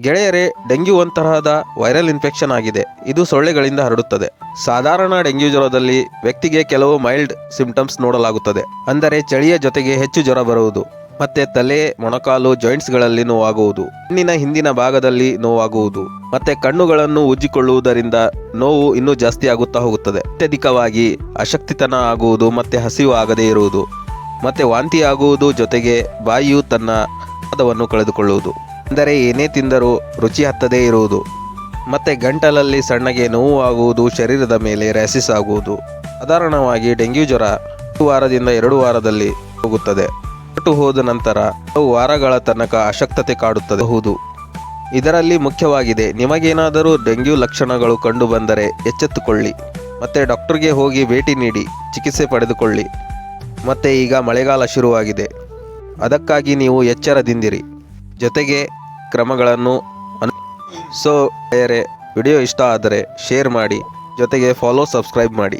ಗೆಳೆಯರೇ, dengue ಒಂತರಹದ viral infection ಆಗಿದೆ. ಇದು ಸೊಳ್ಳೆಗಳಿಂದ ಹರಡುತ್ತದೆ. ಸಾಧಾರಣ ಡೆಂಗ್ಯೂ ಜ್ವರದಲ್ಲಿ ವ್ಯಕ್ತಿಗೆ ಕೆಲವು ಮೈಲ್ಡ್ ಸಿಂಪ್ಟಮ್ಸ್ ನೋಡಲಾಗುತ್ತದೆ. ಅಂದರೆ ಚಳಿಯ ಜೊತೆಗೆ ಹೆಚ್ಚು ಜ್ವರ ಬರುವುದು. ಮತ್ತೆ ತಲೆ, ಮೊಣಕಾಲು, ಜಾಯಿಂಟ್ಸ್ಗಳಲ್ಲಿ ನೋವಾಗುವುದು. ಕಣ್ಣಿನ ಹಿಂದಿನ ಭಾಗದಲ್ಲಿ ನೋವಾಗುವುದು. ಮತ್ತೆ ಕಣ್ಣುಗಳನ್ನು ಉಜ್ಜಿಕೊಳ್ಳುವುದರಿಂದ ನೋವು ಇನ್ನೂ ಜಾಸ್ತಿ ಆಗುತ್ತಾ ಹೋಗುತ್ತದೆ. ಅತ್ಯಧಿಕವಾಗಿ ಅಶಕ್ತಿತನ ಆಗುವುದು ಮತ್ತೆ ಹಸಿವು ಆಗದೇ ಇರುವುದು. ಮತ್ತೆ ವಾಂತಿ ಆಗುವುದು ಜೊತೆಗೆ ಬಾಯಿಯು ತನ್ನ ಪದವನ್ನು ಕಳೆದುಕೊಳ್ಳುವುದು. ಅಂದರೆ ಏನೇ ತಿಂದರೂ ರುಚಿ ಹತ್ತದೇ ಇರುವುದು. ಮತ್ತೆ ಗಂಟಲಲ್ಲಿ ಸಣ್ಣಗೆ ನೋವು ಆಗುವುದು, ಶರೀರದ ಮೇಲೆ ರ್ಯಾಸಿಸ್ ಆಗುವುದು. ಸಾಧಾರಣವಾಗಿ ಡೆಂಗ್ಯೂ ಜ್ವರ ಒಂದು ವಾರದಿಂದ ಎರಡು ವಾರದಲ್ಲಿ ಹೋಗುತ್ತದೆ. ಹೊರಟು ಹೋದ ನಂತರ ಕೆಲವು ವಾರಗಳ ತನಕ ಅಶಕ್ತತೆ ಕಾಡುತ್ತದೆ. ಹೌದು. ಇದರಲ್ಲಿ ಮುಖ್ಯವಾಗಿದೆ, ನಿಮಗೇನಾದರೂ ಡೆಂಗ್ಯೂ ಲಕ್ಷಣಗಳು ಕಂಡು ಬಂದರೆ ಎಚ್ಚೆತ್ತುಕೊಳ್ಳಿ. ಮತ್ತೆ ಡಾಕ್ಟರ್ಗೆ ಹೋಗಿ ಭೇಟಿ ನೀಡಿ, ಚಿಕಿತ್ಸೆ ಪಡೆದುಕೊಳ್ಳಿ. ಮತ್ತೆ ಈಗ ಮಳೆಗಾಲ ಶುರುವಾಗಿದೆ. ಅದಕ್ಕಾಗಿ ನೀವು ಎಚ್ಚರದಿಂದಿರಿ. ಜೊತೆಗೆ ಕ್ರಮಗಳನ್ನು ಸೋ ವಿಡಿಯೋ ಇಷ್ಟ ಆದರೆ ಶೇರ್ ಮಾಡಿ ಜೊತೆಗೆ ಫಾಲೋ ಸಬ್ಸ್ಕ್ರೈಬ್ ಮಾಡಿ.